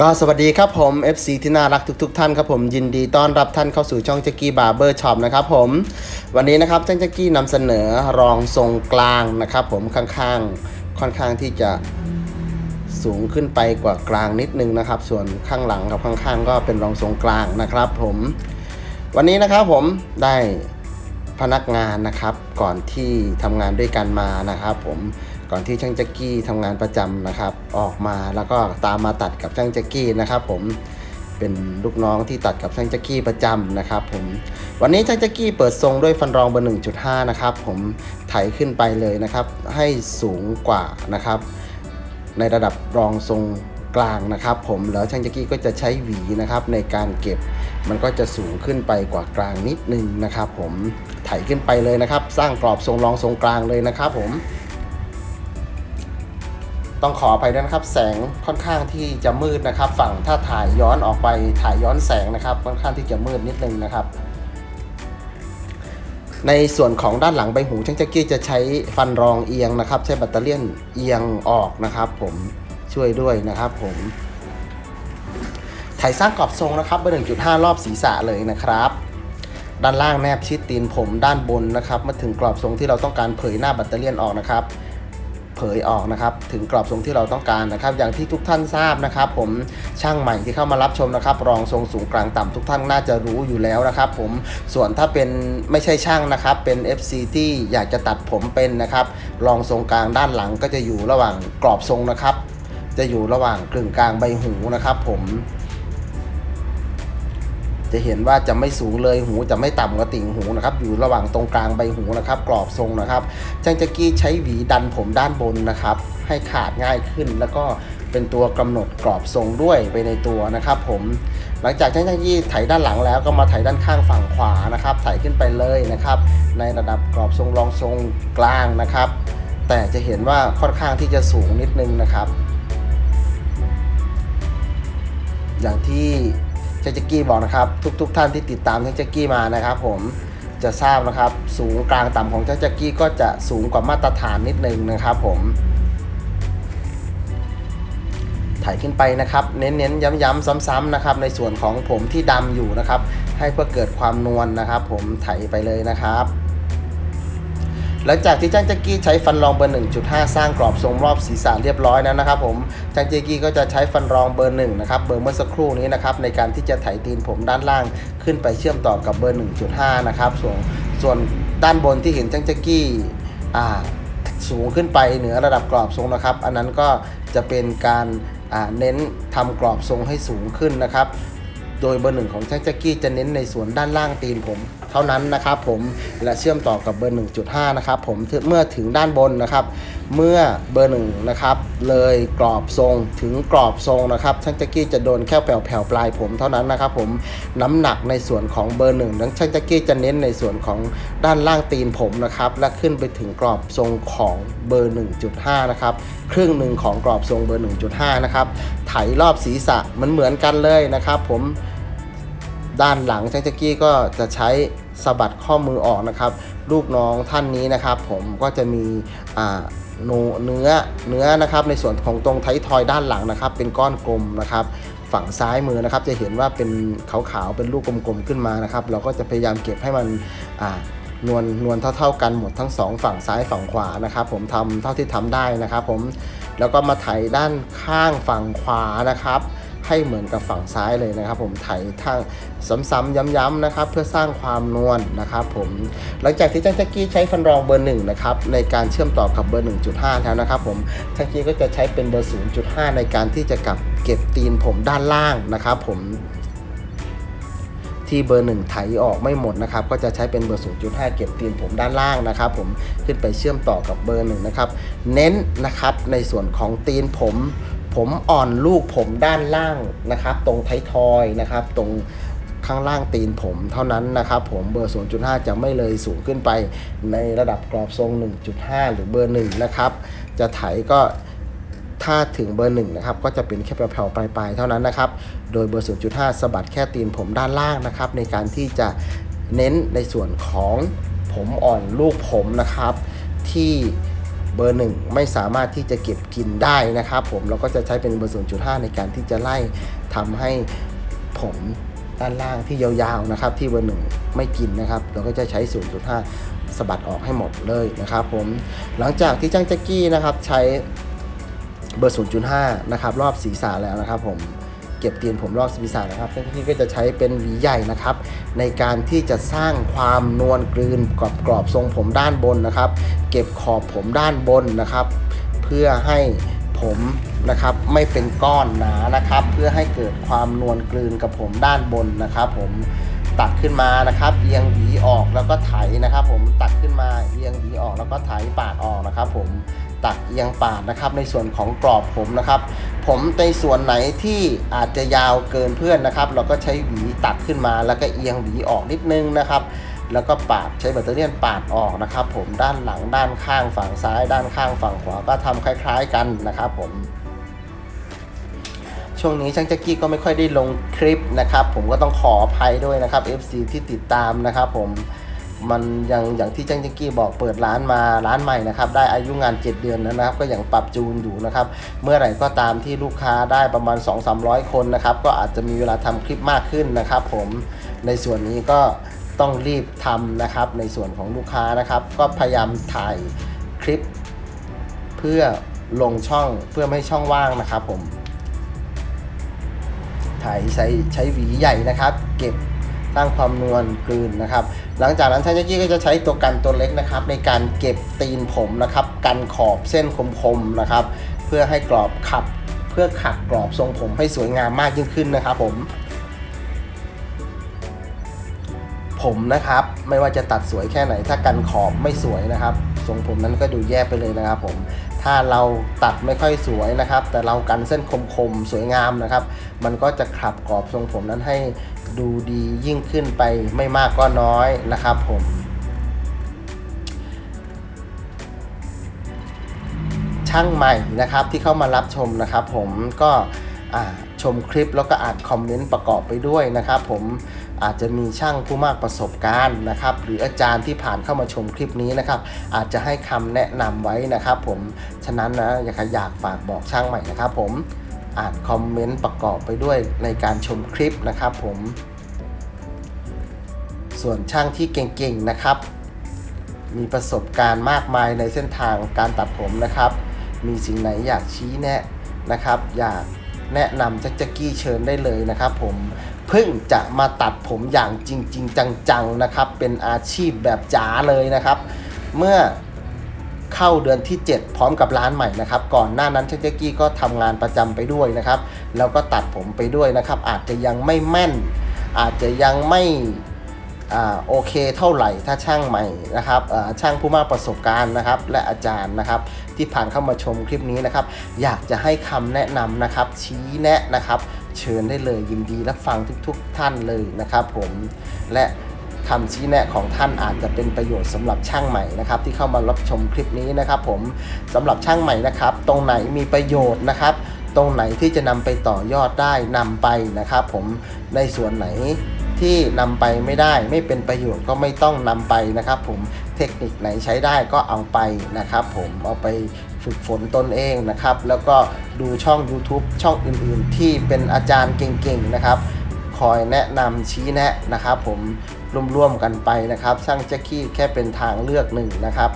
ก็สวัสดีครับผม FC ที่น่ารักทุก ๆ ท่านครับผมยินดีต้อนรับท่านเข้าสู่ช่องแจ็กกี้บาร์เบอร์ช็อปนะครับผมวันนี้นะครับช่างแจ็กกี้นำเสนอรองทรงกลางนะครับผมข้างๆค่อนข้างที่จะสูงขึ้นไปกว่ากลางนิดนึงนะครับ ส่วนข้างหลังกับข้างๆ ก็เป็นรองทรงกลางนะครับผมวันนี้นะครับผมได้ พนักงานนะครับ ก่อนที่ทำงานด้วยกันมานะครับ ผมก่อนที่ช่างแจ็กกี้ทำงานประจำนะครับ ออกมาแล้วก็ตามมาตัดกับช่างแจ็กกี้นะครับ ผมเป็นลูกน้องที่ตัดกับช่างแจ็กกี้ประจำนะครับ ผมวันนี้ช่างแจ็กกี้เปิดทรงด้วยฟันรองเบอร์1.5 นะครับ ผมไถขึ้นไปเลยนะครับ ให้สูงกว่านะครับ ในระดับรองทรงกลางนะครับ ผมแล้วช่างแจ็กกี้ก็จะใช้หวีนะครับ ในการเก็บมันก็จะสูงขึ้นไปกว่ากลางนิดนึงนะครับ ผม ไถขึ้นไปเลยนะครับ สร้างกรอบทรงรองทรงกลางเลยนะครับผม ต้องขออภัยด้วยนะครับ แสงค่อนข้างที่จะมืดนะครับ ฝั่งถ้าถ่ายย้อนออกไปถ่ายย้อนแสงนะครับ ค่อนข้างที่จะมืดนิดนึงนะครับ ในส่วนของด้านหลังใบหูช่างแจ็กกี้จะใช้ฟันรองเอียงนะครับ ใช้แบตเตอรี่เอียงออกนะครับ ผมช่วยด้วยนะครับ ผมถ่ายสร้างกรอบทรงนะครับเบอร์1.5 รอบศีรษะเลยนะครับ ด้านล่างแนบชิดตีนผมด้านบนนะครับมาถึงกรอบทรงที่เราต้องการเผยหน้าแบตเตอรี่ยนออกนะครับ เผยออกนะครับ ถึงกรอบทรงที่เราต้องการนะครับ อย่างที่ทุกท่านทราบนะครับ ผมช่างใหม่ที่เข้ามารับชมนะครับ รองทรงสูงกลางต่ำทุกท่านน่าจะรู้อยู่แล้วนะครับ ผมส่วนถ้าเป็นไม่ใช่ช่างนะครับ เป็น FC ที่อยากจะตัดผมเป็นนะครับ รองทรงกลางด้านหลังก็จะอยู่ระหว่างกรอบทรงนะครับ จะอยู่ระหว่างกึ่งกลางใบหูนะครับ ผม จะเห็นว่าจะไม่สูงเลยหูจะไม่ต่ำกว่าติ่งหูนะครับอยู่ระหว่างตรงกลางใบหูนะครับกรอบทรงนะครับจังจกี้ใช้หวีดันผมด้านบนนะครับ ให้ขาดง่ายขึ้นแล้วก็เป็นตัวกำหนดกรอบทรงด้วยไปในตัวนะครับผมหลังจากจังจักกี้ไถด้านหลังแล้วก็มาไถด้านข้างฝั่งขวานะครับไถขึ้นไปเลยนะครับ ในระดับกรอบทรงรองทรงกลางนะครับ แต่จะเห็นว่าค่อนข้างที่จะสูงนิดนึงนะครับ อย่างที่ จ๊แจ็กกี้บอกนะครับ ทุกๆทท่านที่ติดตามเจ๊แจ็กกี้มานะครับผมจะทราบนะครับ สูงกลางต่ำของเจ๊แจ็กกี้ก็จะสูงกว่ามาตรฐานนิดนึงนะครับผม ถ่ายขึ้นไปนะครับ เน้นๆย้ำๆซ้ำๆนะครับ ในส่วนของผมที่ดำอยู่นะครับ ให้เพื่อเกิดความนวลนะครับ ผมถ่ายไปเลยนะครับ หลังจากที่จ้างแจ็กกี้ใช้ฟันรองเบอร์ 1.5 สร้างกรอบทรงรอบศีรษะเรียบร้อยแล้วนะครับผมจ้างแจ็กกี้ก็จะใช้ฟันรองเบอร์1นะครับเบอร์เมื่อสักครู่นี้นะครับในการที่จะไถตีนผมด้านล่างขึ้นไปเชื่อมต่อกับเบอร์ 1.5 นะครับส่วนส่วนด้านบนที่เห็นจ้างแจ็กกี้อ่าสูงขึ้นไปเหนือระดับกรอบทรงนะครับ อันนั้นก็จะเป็นการเน้นทำกรอบทรงให้สูงขึ้นนะครับ โดยเบอร์หนึ่งของช่างแจ็กกี้จะเน้นในส่วนด้านล่างตีนผม เท่านั้นนะครับผมและเชื่อมต่อกับเบอร์ 1.5 นะครับผมเมื่อถึงด้านบนนะครับ เมื่อเบอร์หนึ่งนะครับเลยกรอบทรงถึงกรอบทรงนะครับช่างแจ็กกี้จะโดนแค่แผ่วๆปลายผมเท่านั้นนะครับผมน้ำหนักในส่วนของเบอร์หนึ่งดังช่างแจ็กกี้จะเน้นในส่วนของด้านล่างตีนผมนะครับและขึ้นไปถึงกรอบทรงของเบอร์ 1.5 นะครับครึ่งหนึ่งของกรอบทรงเบอร์ 1.5 นะครับไถรอบศีรษะมันเหมือนกันเลยนะครับ ผมด้านหลังแจ็กกี้ก็จะใช้สะบัดข้อมือออกนะครับ ลูกน้องท่านนี้นะครับ ผมก็จะมีเนื้อเนื้อนะครับ ในส่วนของตรงไททอยด้านหลังนะครับ เป็นก้อนกลมนะครับ ฝั่งซ้ายมือนะครับ จะเห็นว่าเป็นขาวๆเป็นลูกกลมๆขึ้นมานะครับ เราก็จะพยายามเก็บให้มัน นวลนวลเท่าๆกันหมดทั้งสองฝั่งซ้ายฝั่งขวานะครับ ผมทำเท่าที่ทำได้นะครับ ผมแล้วก็มาไถด้านข้างฝั่งขวานะครับ ให้เหมือนกับฝั่งซ้ายเลยนะครับ ผมไถทางซ้ำๆย้ำๆนะครับ เพื่อสร้างความนวลนะครับ ผมหลังจากที่จ้างแจ็กกี้ใช้ฟันรองเบอร์หนึ่งนะครับในการเชื่อมต่อกับเบอร์ 1.5 แล้วนะครับ ผมจ้างแจ็กกี้ก็จะใช้เป็นเบอร์ 0.5 ในการที่จะกลับเก็บตีนผมด้านล่างนะครับ ผม ที่เบอร์1ไถออกไม่หมดนะครับก็จะใช้เป็นเบอร์ 0.5 เก็บตีนผมด้านล่างนะครับ ผมขึ้นไปเชื่อมต่อกับเบอร์หนึ่งนะครับ เน้นนะครับในส่วนของตีนผม ผมอ่อนลูกผมด้านล่างนะครับ ตรงไททอยนะครับ ตรงข้างล่างตีนผมเท่านั้นนะครับ ผมเบอร์ 0.5 จะไม่เลยสูงขึ้นไปในระดับกรอบทรง 1.5 หรือเบอร์1นะครับ จะไถก็ ถ้าถึงเบอร์1นะครับก็จะเป็นแค่แผ่วๆปลายๆเท่านั้นนะครับ โดยเบอร์ 0.5สะบัดแค่ตีนผมด้านล่างนะครับ ในการที่จะเน้นในส่วนของผมอ่อนลูกผมนะครับ ที่เบอร์หนึ่งไม่สามารถที่จะเก็บกินได้นะครับ ผมเราก็จะใช้เป็นเบอร์ 0.5 ในการที่จะไล่ทำให้ผมด้านล่างที่ยาวๆนะครับ ที่เบอร์หนึ่งไม่กินนะครับ เราก็จะใช้ 0.5สะบัดออกให้หมดเลยนะครับ ผมหลังจากที่จ้างแจ็กกี้นะครับใช้ เบอร์ 0.5 นะครับ รอบศีรษะแล้วนะครับผมเก็บเตียนผมรอบศีรษะนะครับจ้างแจ็กกี้ก็จะใช้เป็นหวีใหญ่นะครับ ในการที่จะสร้างความนวลกลืนกรอบกรอบทรงผมด้านบนนะครับ เก็บขอบผมด้านบนนะครับ เพื่อให้ผมนะครับไม่เป็นก้อนหนานะครับ เพื่อให้เกิดความนวลกลืนกับผมด้านบนนะครับ ผมตัดขึ้นมานะครับ เอียงหวีออกแล้วก็ไถนะครับ ผมตัดขึ้นมาเอียงหวีออกแล้วก็ไถปาดออกนะครับ ผม ตัดเอียงปาดนะครับ ในส่วนของกรอบผมนะครับ ผมในส่วนไหนที่อาจจะยาวเกินเพื่อนนะครับ เราก็ใช้หวีตัดขึ้นมา แล้วก็เอียงหวีออกนิดนึงนะครับ แล้วก็ปาดใช้แบตเตอรี่ยนปาดออกนะครับ ผมด้านหลังด้านข้างฝั่งซ้าย ด้านข้างฝั่งขวาก็ทำคล้าย ๆ กันนะครับ ผมช่วงนี้ช่างแจ็กกี้ก็ไม่ค่อยได้ลงคลิปนะครับ ผมก็ต้องขออภัยด้วยนะครับ FC ที่ติดตามนะครับ ผม มันยังอย่างที่ช่างจ็กกี้บอกเปิดร้านมาร้านใหม่นะครับได้อายุงาน 7 เดือนนะครับ ก็ยังปรับจูนอยู่นะครับเมื่อไหร่ก็ตามที่ลูกค้าได้ประมาณ 2-300 คนนะครับก็อาจจะมีเวลาทำคลิปมากขึ้นนะครับ ผมในส่วนนี้ก็ต้องรีบทำนะครับในส่วนของลูกค้านะครับ ก็พยายามถ่ายคลิป เพื่อลงช่องเพื่อไม่ให้ช่องว่างนะครับ ผม ถ่ายใช้ใช้หวีใหญ่นะครับ เก็บสร้างความนวลกลืนนะครับ หลังจากนั้นช่างเจ๊กี้ก็จะใช้ตัวกันตัวเล็กนะครับ ในการเก็บตีนผมนะครับ กันขอบเส้นคมๆนะครับ เพื่อให้กรอบขับ เพื่อขัดกรอบทรงผมให้สวยงามมากยิ่งขึ้นนะครับผมผมนะครับไม่ว่าจะตัดสวยแค่ไหนถ้ากันขอบไม่สวยนะครับทรงผมนั้นก็ดูแย่ไปเลยนะครับผม ถ้าเราตัดไม่ค่อยสวยนะครับ แต่เรากันเส้นคมๆ สวยงามนะครับ มันก็จะขับกรอบทรงผมนั้นให้ดูดียิ่งขึ้นไปไม่มากก็น้อยนะครับผมช่างใหม่นะครับที่เข้ามารับชมนะครับ ผมก็อ่า มคลิปแล้วก็อ่านคอมเมนต์ประกอบไปด้วยนะครับ ผมอาจจะมีช่างผู้มากประสบการณ์นะครับ หรืออาจารย์ที่ผ่านเข้ามาชมคลิปนี้นะครับ อาจจะให้คำแนะนำไว้นะครับ ผมฉะนั้นนะอยากอยากฝากบอกช่างใหม่นะครับ ผมอ่านคอมเมนต์ประกอบไปด้วยในการชมคลิปนะครับ ผม ส่วนช่างที่เก่งๆนะครับ มีประสบการณ์มากมายในเส้นทางการตัดผมนะครับ มีสิ่งไหนอยากชี้แนะนะครับ อยาก แนะนำแจักจักกี้เชิญได้เลยนะครับผมเพิ่งจะมาตัดผมอย่างจริงๆจังๆนะครับ เป็นอาชีพแบบจ๋าเลยนะครับ เมื่อเข้าเดือนที่ 7 พร้อมกับร้านใหม่นะครับ ก่อนหน้านั้นชักเจ๊กี้ก็ทำงานประจำไปด้วยนะครับ แล้วก็ตัดผมไปด้วยนะครับ อาจจะยังไม่แม่น อาจจะยังไม่ โอเคเท่าไหร่ถ้าช่างใหม่นะครับช่างผู้มากประสบการณ์นะครับ และอาจารย์นะครับ ที่ผ่านเข้ามาชมคลิปนี้นะครับ อยากจะให้คำแนะนำนะครับ ชี้แนะนะครับ เชิญได้เลยยินดีรับฟังทุก ๆ ท่านเลยนะครับ ผมและคำชี้แนะของท่านอาจจะเป็นประโยชน์สำหรับช่างใหม่นะครับ ที่เข้ามารับชมคลิปนี้นะครับ ผมสำหรับช่างใหม่นะครับ ตรงไหนมีประโยชน์นะครับ ตรงไหนที่จะนำไปต่อยอดได้นำไปนะครับ ผมในส่วนไหน ที่นำไปไม่ได้ ไม่เป็นประโยชน์ก็ไม่ต้องนำไปนะครับ ผมเทคนิคไหนใช้ได้ก็เอาไปนะครับ ผมเอาไปฝึกฝนตนเองนะครับ แล้วก็ดูช่อง YouTube ช่องอื่นๆ ที่เป็นอาจารย์เก่งๆนะครับ คอยแนะนำชี้แนะนะครับ ผมร่วมๆกันไปนะครับช่างแจ็คกี้แค่เป็นทางเลือกหนึ่งนะครับ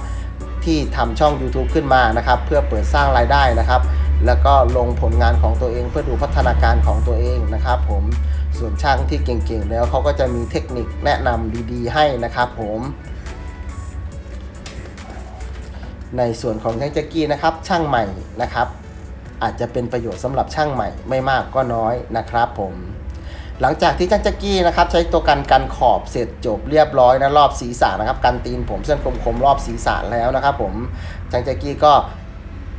ที่ทำช่อง YouTube ขึ้นมานะครับ เพื่อเปิดสร้างรายได้นะครับ แล้วก็ลงผลงานของตัวเองเพื่อดูพัฒนาการของตัวเองนะครับ ผมส่วนช่างที่เก่งๆ แล้วเขาก็จะมีเทคนิคแนะนำดีๆ ให้นะครับผมในส่วนของช่างแจ็กกี้นะครับช่างใหม่นะครับ อาจจะเป็นประโยชน์สำหรับช่างใหม่ไม่มากก็น้อยนะครับผมหลังจากที่ช่างแจ็กกี้นะครับใช้ตัวกันกันขอบเสร็จจบเรียบร้อยนะรอบศีรษะนะครับกันตีนผมเส้นคมๆรอบศีรษะแล้วนะครับ ผมช่างแจ็กกี้ก็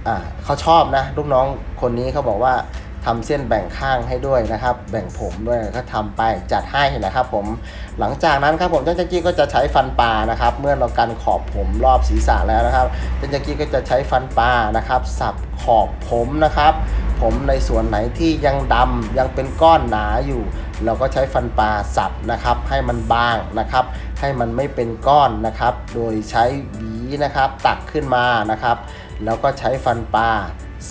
อ่าเขาชอบนะลูกน้องคนนี้เขาบอกว่าทำเส้นแบ่งข้างให้ด้วยนะครับ แบ่งผมด้วยก็ทำไปจัดให้นะครับ ผมหลังจากนั้นครับผมเจ้าจ็กกี้ก็จะใช้ฟันปลานะครับ เมื่อเรากันขอบผมรอบศีรษะแล้วนะครับเจ้าจ็กกี้ก็จะใช้ฟันปลานะครับ สับขอบผมนะครับ ผมในส่วนไหนที่ยังดำยังเป็นก้อนหนาอยู่ เราก็ใช้ฟันปลาสับนะครับ ให้มันบางนะครับ ให้มันไม่เป็นก้อนนะครับ โดยใช้หวีนะครับ ตักขึ้นมานะครับ แล้วก็ใช้ฟันปลา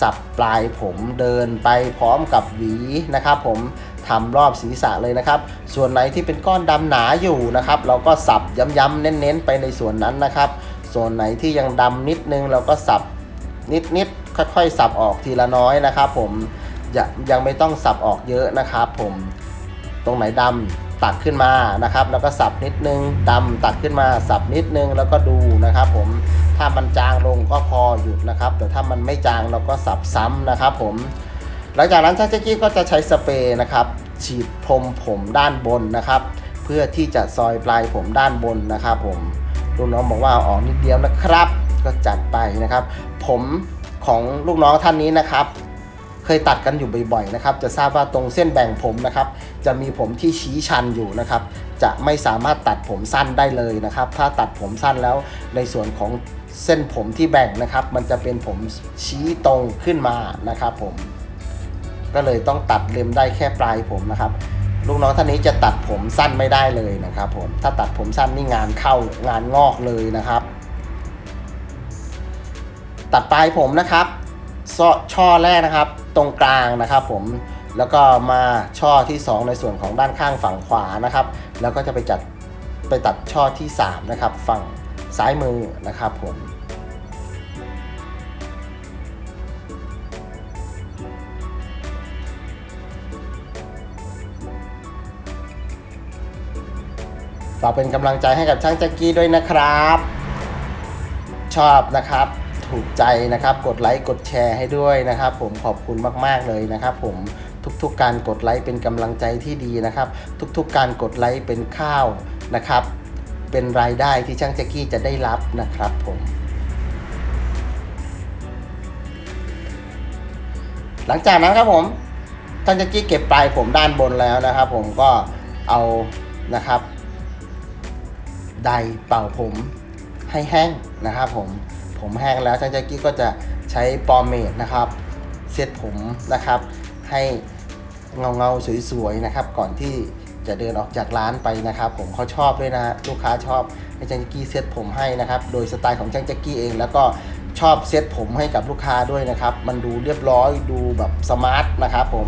สับปลายผมเดินไปพร้อมกับหวีนะครับ ผมทำรอบศีรษะเลยนะครับ ส่วนไหนที่เป็นก้อนดำหนาอยู่นะครับ เราก็สับย้ำๆเน้นๆ ไปในส่วนนั้นนะครับ ส่วนไหนที่ยังดำนิดนึงเราก็สับนิดๆค่อยๆ สับออกทีละน้อยนะครับ ผมยยังไม่ต้องสับออกเยอะนะครับ ผมตรงไหนดำตักขึ้นมานะครับ แล้วก็สับนิดนึงดำตักขึ้นมาสับนิดนึงแล้วก็ดูนะครับ ผม ถ้ามันจางลงก็พอหยุดนะครับ แต่ถ้ามันไม่จางเราก็สับซ้ำนะครับผม หลังจากนั้นช่างเจ๊กี้ก็จะใช้สเปรย์นะครับ ฉีดพรมผมด้านบนนะครับ เพื่อที่จะซอยปลายผมด้านบนนะครับ ผมลูกน้องบอกว่าเอาออกนิดเดียวนะครับ ก็จัดไปนะครับ ผมของลูกน้องท่านนี้นะครับ เคยตัดกันอยู่บ่อยๆนะครับ จะทราบว่าตรงเส้นแบ่งผมนะครับ จะมีผมที่ชี้ชันอยู่นะครับ จะไม่สามารถตัดผมสั้นได้เลยนะครับ ถ้าตัดผมสั้นแล้วในส่วนของ เส้นผมที่แบ่งนะครับ มันจะเป็นผมชี้ตรงขึ้นมานะครับผม ก็เลยต้องตัดเล็มได้แค่ปลายผมนะครับ ลูกน้องท่านนี้จะตัดผมสั้นไม่ได้เลยนะครับผม ถ้าตัดผมสั้นนี่งานเข้างานงอกเลยนะครับ ตัดปลายผมนะครับช่อแรกนะครับ ตรงกลางนะครับผมแล้วก็มาช่อที่ 2 ในส่วนของด้านข้างฝั่งขวานะครับ แล้วก็จะไปจัดไปตัดช่อที่ 3 นะครับ ฝั่ง ซ้ายมือนะครับผมฝากเป็นกำลังใจให้กับช่างแจ็กกี้ด้วยนะครับ ชอบนะครับ ถูกใจนะครับ กดไลค์กดแชร์ให้ด้วยนะครับ ผมขอบคุณมาก ๆ เลยนะครับ ผมทุกๆ การกดไลค์เป็นกำลังใจที่ดีนะครับ ทุกๆ การกดไลค์เป็นข้าวนะครับ เป็นรายได้ที่ช่างแจ็กกี้จะได้รับนะครับผม หลังจากนั้นครับผมท่านแจ็กกี้เก็บปลายผมด้านบนแล้วนะครับ ผมก็เอานะครับไดเป่าผมให้แห้งนะครับผมผมแห้งแล้วช่างแจ็กกี้ก็จะใช้ปอมเมดนะครับเซตผมนะครับ ให้เงาเงาสวยๆนะครับ ก่อนที่ จะเดินออกจากร้านไปนะครับ ผมเขาชอบด้วยนะลูกค้าชอบให้ช่างแจ็กกี้เซ็ตผมให้นะครับ โดยสไตล์ของช่างแจ็กกี้เอง แล้วก็ชอบเซ็ตผมให้กับลูกค้าด้วยนะครับ มันดูเรียบร้อยดูแบบสมาร์ทนะครับผม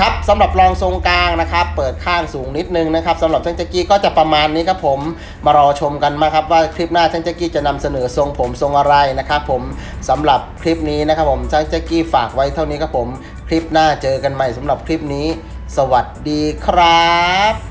ครับสำหรับรองทรงกลางนะครับ เปิดข้างสูงนิดนึงนะครับสำหรับช่างแจ็กกี้ก็จะประมาณนี้ครับผมมารอชมกันมาครับว่าคลิปหน้าช่างแจ็กกี้จะนำเสนอทรงผมทรงอะไรนะครับ ผมสำหรับคลิปนี้นะครับผมช่างแจ็กกี้ฝากไว้เท่านี้ครับผม คลิปหน้าเจอกันใหม่สำหรับคลิปนี้ สวัสดีครับ